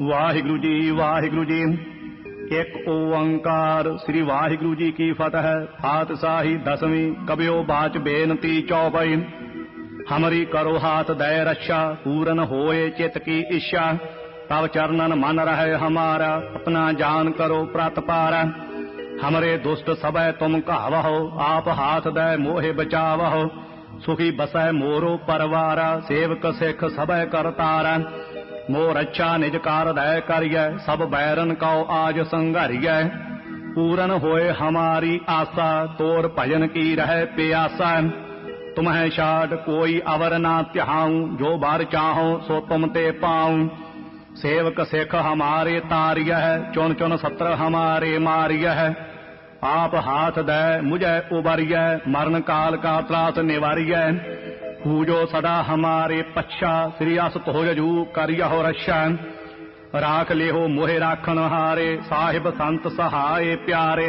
वाहिगुरु जी वाहिगुरु जी एक ओंकार श्री वाहिगुरु जी की फतह हाथ साही दसवीं कवियो बाच बेनती चौबई। हमरी करो हाथ दय रक्षा, पूरन होए चित की इच्छा तब चरणन मन रहे हमारा, अपना जान करो प्रतपारा हमरे दुष्ट सब तुम कहवहो, आप हाथ दय मोहे बचावहो। सुखी बसय मोरो परवारा, सेवक सिख सबय करतारा। मोर अच्छा निज कार दय करिय, सब बैरन कौ आज संगरिय पूरन होए हमारी आशा तोर भजन की रह प्यासा। तुम्हें शाट कोई अवर ना त्याऊ जो बार चाहो सो तुम ते पाऊँ। सेवक सिख हमारे तारिय है, चुन चुन सत्र हमारे मार्य है। आप हाथ दय मुझे उबरिय, मरण काल का त्रास निवार्य। पूजो सदा हमारे पच्छा श्री अस तोजू करियहो रक्षा राख लेहो मोहे राखन हारे, साहिब संत सहाय प्यारे।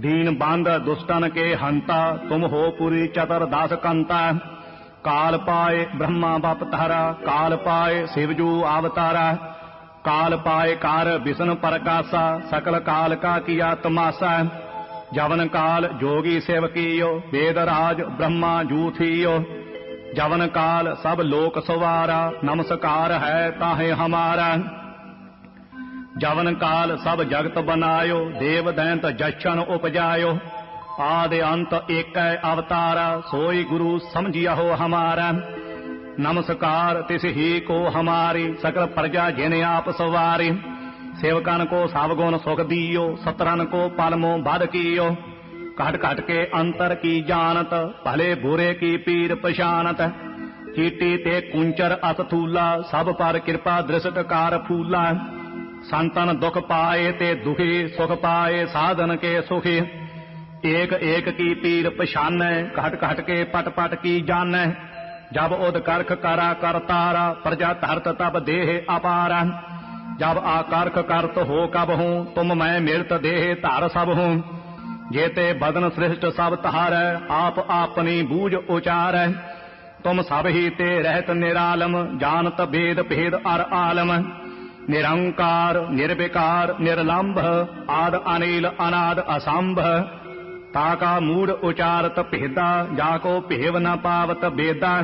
दीन बंद दुष्टन के हंता, तुम हो पुरी चतर दास कंता। काल पाए ब्रह्मा बप तारा काल पाए शिवजू अवतारा। काल पाए कार विष्णु प्रकाशा, सकल काल का किया तमाशा। जवन काल जोगी सेवकियो, वेद राज ब्रह्मा जूथियो। जवन काल सब लोक सवारा, नमस्कार है ताहे हमारा। जवन काल सब जगत बनायो देव दैंत जक्षण उपजायो। आदि अंत एक अवतारा, सोई गुरु समझिया हो हमारा। नमस्कार तिस ही को हमारी, सकल प्रजा जिन आप सवारी। सेवकन को सावगुण सुख दियो, सतरन को पलमो बद कियो। घट घट के अंतर की जानत भले बुरे की पीर पशानत चीटी ते कुंचर अतथूला सब पर कृपा दृष्ट कार फूला संतन दुख पाए ते दुखी सुख पाए साधन के सुखी एक एक की पीर पछान घट घट के पट पट की जान जब उद करख करा कर तारा प्रजा धरत तब देह अपारा जब आकर्ख करत हो कब हूँ तुम मैं मृत देह धर सब हूँ जेते बदन श्रेष्ठ सब तहार आप अपनी बूझ उचार तुम सब ही ते रहत निरालम जानत भेद भेद अर आलम निरंकार निर्विकार निर्लंभ आद अनिल अनाद असंभ ताका मूड उचारत भेदा जाको भेव न पावत बेदा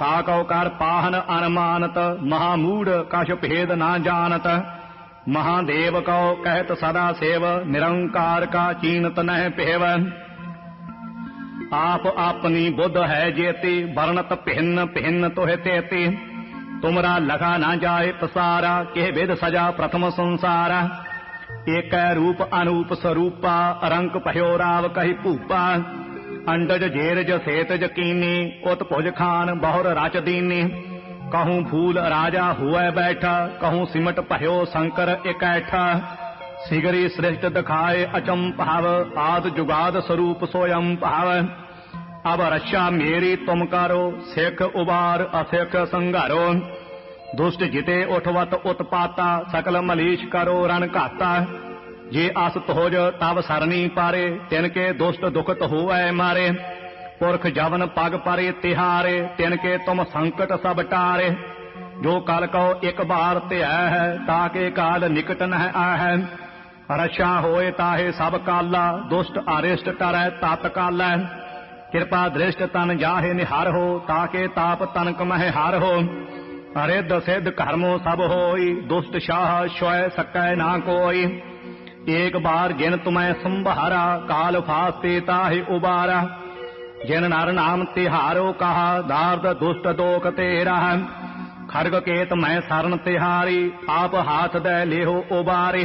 ताको कर पाहन अनमानत महामूड कश भेद न जानत महादेव कौ कहत सदा सेव निरंकार का चीनत नह पेव आप अपनी बुद्ध है जेती वर्णत भिन्न भिन्न तोहे तेती तुमरा लगा न जाए पसारा के वेद सजा प्रथम संसारा एक रूप अनूप स्वरूपा रंक पह्यो राव कही भूपा अंडज जेरज सेतज कीनी उत भुज खान बहुर राच दीनी कहूँ फूल राजा हुए बैठा, कहूँ सिमट पह्यो शंकर इकैठा। सिगरी श्रेष्ठ दिखाए अचम भाव आद जुगाद स्वरूप सोयम भाव अब रक्षा मेरी तुम करो, सिख उबार असिख संगारो। दुष्ट जिते उठवत उत्पाता, सकल मलीश करो रण घाता जे अस तोज तब सरनी पारे, तिनके दुष्ट दुखत हुए मारे। पुरख जवन पग परे तिहारे, तिनके तुम संकट सब टारे। जो कल को एक बार ते है, ताके काल निकट न है। रक्षा होए ताहे सब काला, दुष्ट अरिष्ट करे तत्काल कृपा दृष्ट तन जाहे निहार हो, ताके ताप तनक मह हार हो। अरिद सिद्ध कर्मो सब होई, दुष्ट शाह स्वय सकै ना कोई। एक बार जिन तुम्हें संभारा, काल फास्ते ताहि उबारा। जिन नर नाम तिहारो कहा दार्द दुष्ट दोख तेरा खड़ग केत मैं शरण तिहारी आप हाथ दे लेहो उबारे।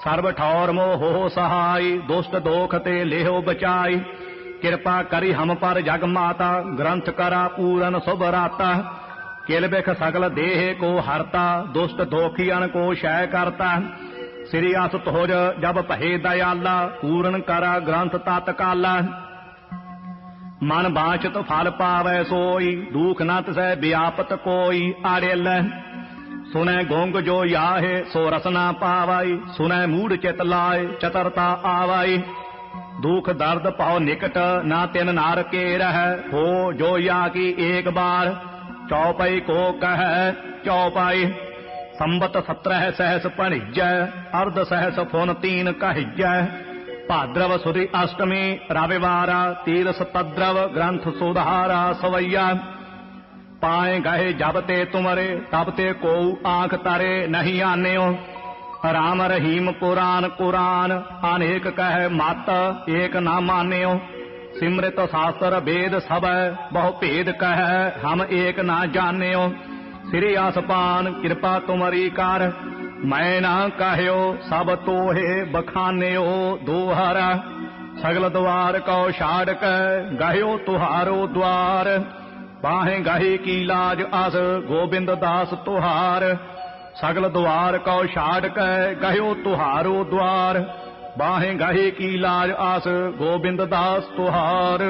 सर्व ठौर मोह सहाय दुष्ट दोख ते लेहो बचाई कृपा करी हम पर जग माता ग्रंथ करा पूरन शुभ राता किल बिख सकल देह को हरता दुष्ट दोखियन को क्षय करता श्री अस तोज जब पहे दयाला पूर्ण करा ग्रंथ तत्काला मन बांचत फल पावे सोई, दुख नत सह व्यापत कोई, आड़ेल। सुने गोंग जो याहे, सो रसना पावाई, सुने मूड चित लाए, चतरता आवाई। दुख दर्द पाओ निकट, ना तिन नार के रह, हो जो या की एक बार। चौपाई को कह, चौपाई, संबत सत्रह सहस पणिज अर्ध सहस फ़ोन तीन कहिज। ਭਾਦਰਵ ਸੁਦੀ ਅਸ਼ਟਮੀ ਰਵਿਵਾਰ ਤੀਰ ਸਤਦਰਵ ਗ੍ਰੰਥ ਸੁਧਾਰਾ ਸਵਈਆ ਪਾਏ ਗਏ ਜਬ ਤੇ ਤੁਮਰੇ ਤਬ ਤੇ ਕੋ ਆਂਖ ਤਾਰੇ ਨਹੀਂ ਆਨਿਓ ਰਾਮ ਰਹੀਮ ਪੁਰਾਨ ਕੁਰਾਨ ਅਨੇਕ ਕਹਿ ਮਤ ਏਕ ਨਾ ਮਾਨਿਓ ਸਿਮਰਿਤ ਸ਼ਾਸਤਰ ਵੇਦ ਸਭੈ ਬਹੁ ਭੇਦ ਕਹਿ ਹਮ ਏਕ ਨਾ ਜਾਣਿਓ ਸ੍ਰੀ ਆਸਪਾਨ ਕਿਰਪਾ ਤੁਮਰੀ ਕਰ ਮੈਂ ਨਾ ਕਹਿਓ ਸਭ ਤੋਹੇ ਬਖਾਨਿਓ ਦੋਹਰਾ, ਸਗਲ ਦਵਾਰ ਕਉ ਛਾੜ ਕੇ ਗਹਿਓ ਤੁਹਾਰੋ ਦਵਾਰ। ਬਾਹੇ ਗਾਹੀ ਕੀ ਲਾਜ ਅਸ ਗੋਬਿੰਦ ਦਾਸ ਤੁਹਾਰ, ਸਗਲ ਦਵਾਰ ਕਉ ਛਾੜ ਕੇ ਗਹਿਓ ਤੁਹਾਰੋ ਦਵਾਰ। ਬਾਹੇ ਗਾਹੀ ਕੀ ਲਾਜ ਆਸ ਗੋਬਿੰਦ ਦਾਸ ਤੁਹਾਰ।